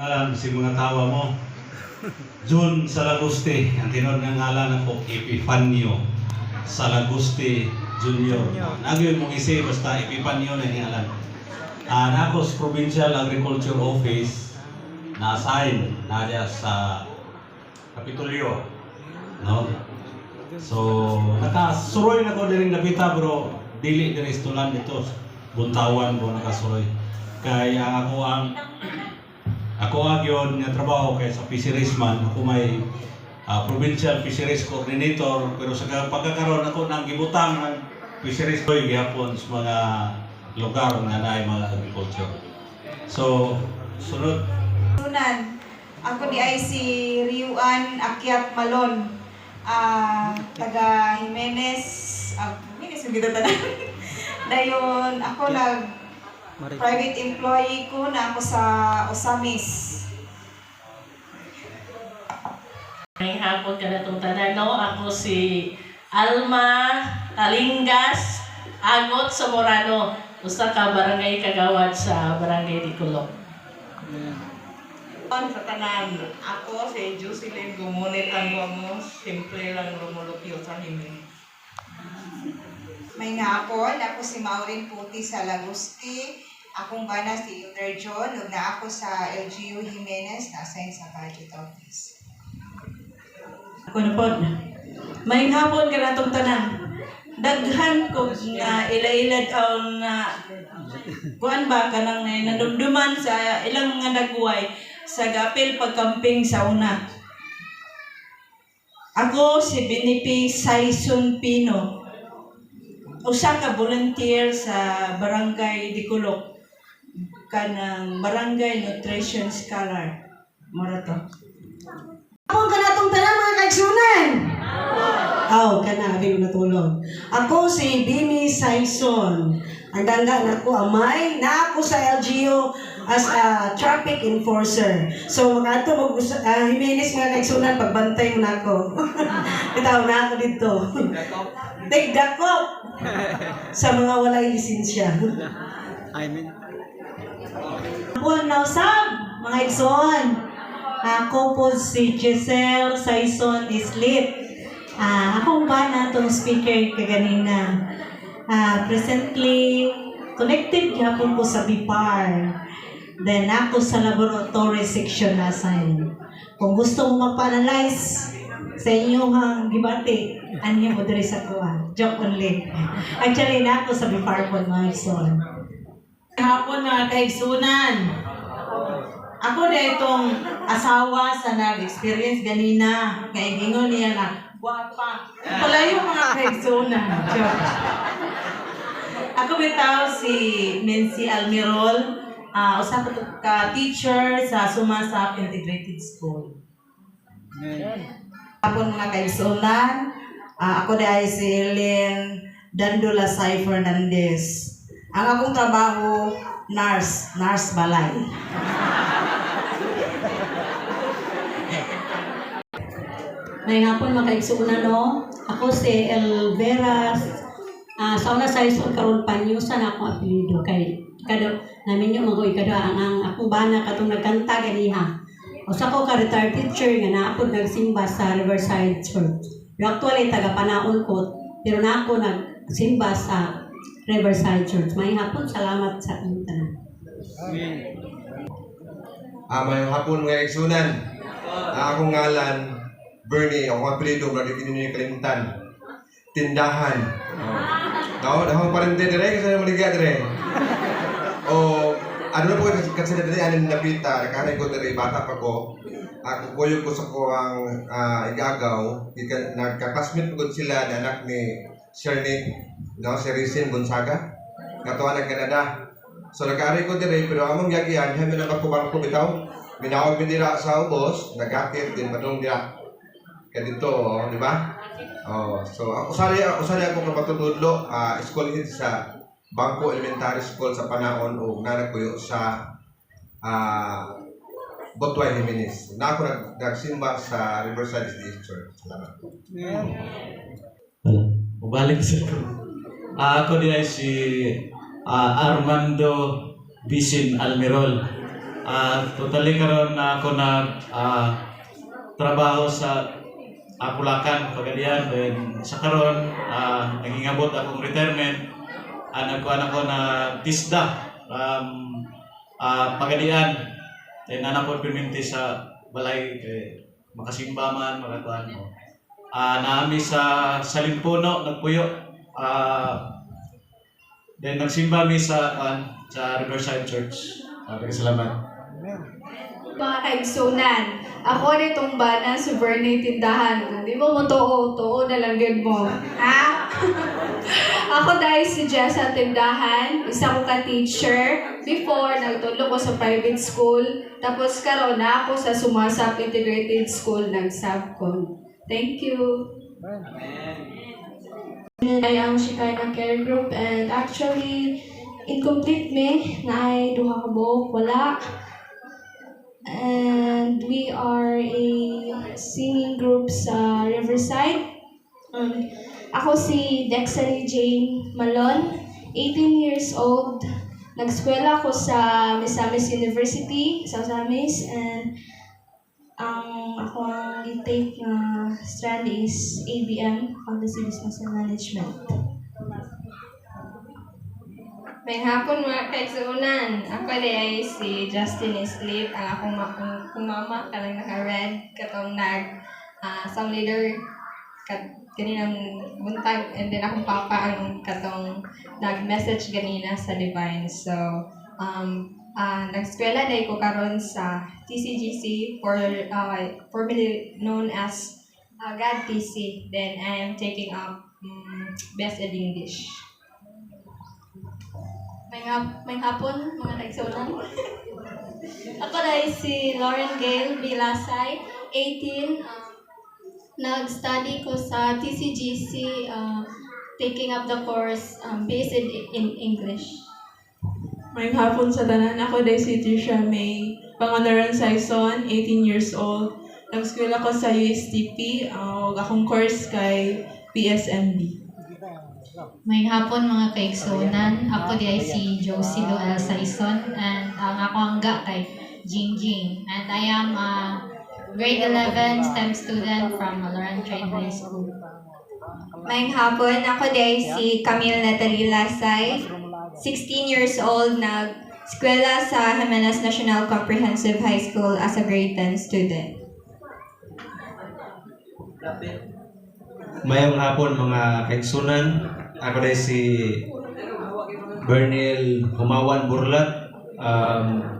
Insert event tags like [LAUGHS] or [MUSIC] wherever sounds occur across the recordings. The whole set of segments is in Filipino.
Alam si mga tawa mo. June Salaguste, ang tinod ng ngalan ako Epifanio Salaguste Junior. Nagyon mong isi basta Epifanio na ngalan. Ah, nako sa Provincial Agriculture Office na assign na diya sa Kapitolyo. No? So, nakasuroy na ko din napita pero dili din istulan dito. Buntawan ko nakasuroy. Kaya ang ako ang ako ang yun nga trabaho kay sa fisheries man. Ako may ah, provincial fisheries coordinator pero sa pagkakaroon ako ng gibutang ng fisheries ko gihapon sa mga lugar nga naay mga agriculture. So, sunod Tunan, ako di ay si Riuan Akyat Malon. Ah, taga Jimenez, ah, Jimenez yung tanan. [LAUGHS] Dayon, ako nag private employee ko na ako sa Osamis. May hapon ka na itong tanan, no? Ako si Alma Kalingas, Agot Zamorano. Usa ka barangay kagawad sa Barangay Diculok. sa tanan, ako si Jocelyn Gumunit ang simple lang lumulupyo sa himin. May nga ako, si Maureen Puti sa Lagusti. Akong bana si Elder John, ug na ako sa LGU Jimenez, na-assign sa budget office. Ako na po. May hapon ka na tanan. Daghan ko na ila-ilad ang na kuan ba ka nang nadumduman sa ilang mga nagbuhay sa gapil pagkamping sa una. Ako si Binipi Saison Pino. Usa ka volunteer sa Barangay Dikulok kanang Barangay Nutrition Scholar. Mara to. Ako ka na itong tanan mga kaigsunan. Aw, ka na, abing natulog. Ako si Bini Saison. Ang dangga na ko amay, na ako sa LGU as a traffic enforcer. So, mga ito, mag uh, Jimenez mga kaigsunan, pagbantay mo na ako. [LAUGHS] Itaw na ako dito. Take dakop sa mga walay lisensya. Buwan na usab, mga igsoon. Ako po si Giselle Saison Islit. Ah, akong ba na itong speaker kaganina. Ah, presently, connected gyapon ko sa BIPAR. Then ako sa laboratory section na assign. Kung gusto mo magpa-analyze sa inyong hang gibati, anya mo diri sa kuha. Joke only. [LAUGHS] Actually, na ako sa BIPAR po mga igsoon. Hapon mga kaigsunan. Ako na itong asawa sa nag-experience ganina. Kaya gingon niya na, guwapa. Pala yung mga kaigsunan. Joke. Ako bitaw si Nancy Almirol. Uh, usa ko ka teacher sa Sumasap Integrated School. Hapon mga kaigsunan, ah, ako di ay si Ellen Dandula Sai Fernandez. Ang akong trabaho, nurse, nurse balay. May hapon mga kaigsuunan no. Ako si Elvera ah sa una sa ison karon panyusan ako apelyido kay kado namin yung mga ikado ang, ang akong bana katong nagkanta ganiha. Usa ko ka retired teacher nga naapod nagsimba sa Riverside Church. Pero actually taga panaon ko pero na ako nagsimba sa Riverside Church. May hapon salamat sa inyong tanan. Ah, mayong hapon mga igsunan. Ah, akong ngalan, Bernie, ako ang apelido, brother Pininoy Kalimtan. Tindahan. Oh. Daw, daw pa rin dire, kasi maligya dire. O, ano na po kasi kasi dire, anin napita, nakahanay ko dire, bata pa ko. Ako ko sa ko ang ah, igagaw, nagka-classmate po sila na anak ni Shernick, no, si Rizin Gonzaga. Katuwa ng Canada. So nag-ari ko dire pero among yagian hamin na magkubang ko bitaw. Minawag mi dira sa ubos, nagakit din padung dira. Kaya dito, oh, di ba? Oh, so ako usali usali ako kapatudlo, ah school sa Bangko Elementary School sa Panaon o nanakuyo sa ah Botway Jimenez. Na ako nag nagsimba sa Riverside SDA Church. Salamat. Wala. Mabalik sa. Ah, ako din ay si ah, Armando Bisin Almirol. Ah, totally karon na ako na ah, trabaho sa Apulakan, Pagadian, then sa karon ah, nagingabot akong retirement. Ah, nagkuhan ako na TISDA, um, ah, Pagadian. Anak ko piminti sa balay kay makasimba man, makakuhan mo. Ah, naami sa Salimpuno, nagpuyo. Ah, then nagsimba mi sa kuhan, sa Riverside Church. Ah, salamat. Mga kaigsunan, ako nitong bana sa Bernie Tindahan. Kung di mo mo too, too na lang yun mo. Ha? [LAUGHS] ako dahil si Jess sa Tindahan, isa ko ka-teacher. Before, nagtulog ko sa private school. Tapos karon na ako sa Sumasap Integrated School ng Subcon. Thank you. I am Shekinah Care Group and actually, incomplete me na ay duha ka wala. And we are a singing group sa Riverside. Um, ako si Dexter Jane Malon, 18 years old. Nag-eskwela ako sa Misamis University, sa Misamis, and ang ako ang intake na strand is ABM, Accountancy Business and Management. May hapon mga kaigsuunan. Ako di ay si Justin Islip. Ang akong ma- ang- kung mama ka lang naka-red. Katong nag ah, song leader kat ganinang buntag and then akong papa ang katong nag-message ganina sa Divine. So, um, ah nag-eskwela day ko karon sa TCGC for uh, formerly known as uh, God TC. Then I am taking up um, Best in English. May, hap may hapon, mga kaigsunan. Ako dahil si Lauren Gale Bilasay, 18. um, nag-study ko sa TCGC, uh, taking up the course um, based in, in English. May hapon sa tanan. Ako day si Trisha May. Pangonaran Saison, 18 years old. Nag-school ako sa USTP. Uh, akong course kay PSMB. May hapon mga kaigsunan. Ako di ay si Josie Loel Saison and ang ako angga kay Jing Jing. And I am a grade 11 STEM student from Malaran Trade High School. May hapon, ako day si Camille Natalie Lasay, 16 years old, nag-eskwela sa Jimenez National Comprehensive High School as a grade 10 student. Mayong hapon mga kaigsunan. Ako dahil si Bernil Humawan Burlat. Um,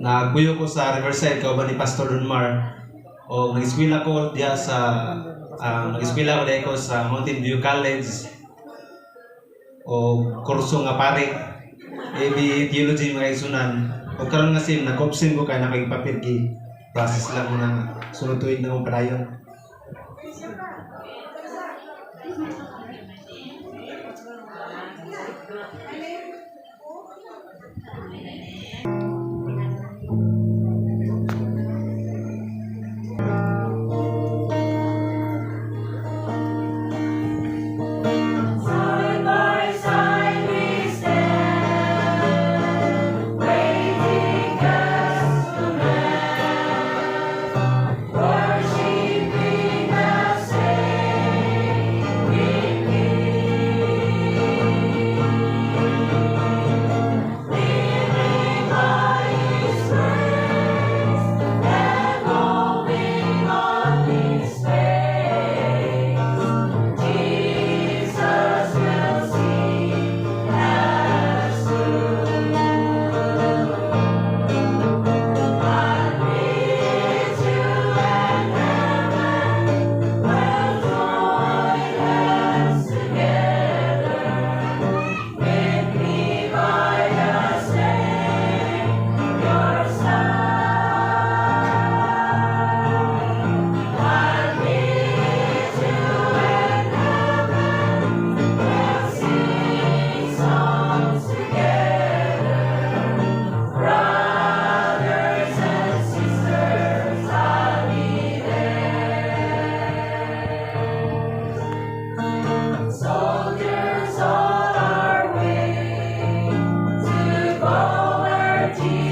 nagpuyo ko sa Riverside kauban ni Pastor Dunmar. O nag-eskwela ko diya sa um, nag-eskwela ko ko sa Mountain View College o kurso nga pare AB Theology mga kaigsunan. O karon nga sim nag-option ko kay nakagpapil ki process lang mo na sunod tuig na mong padayon. Jesus.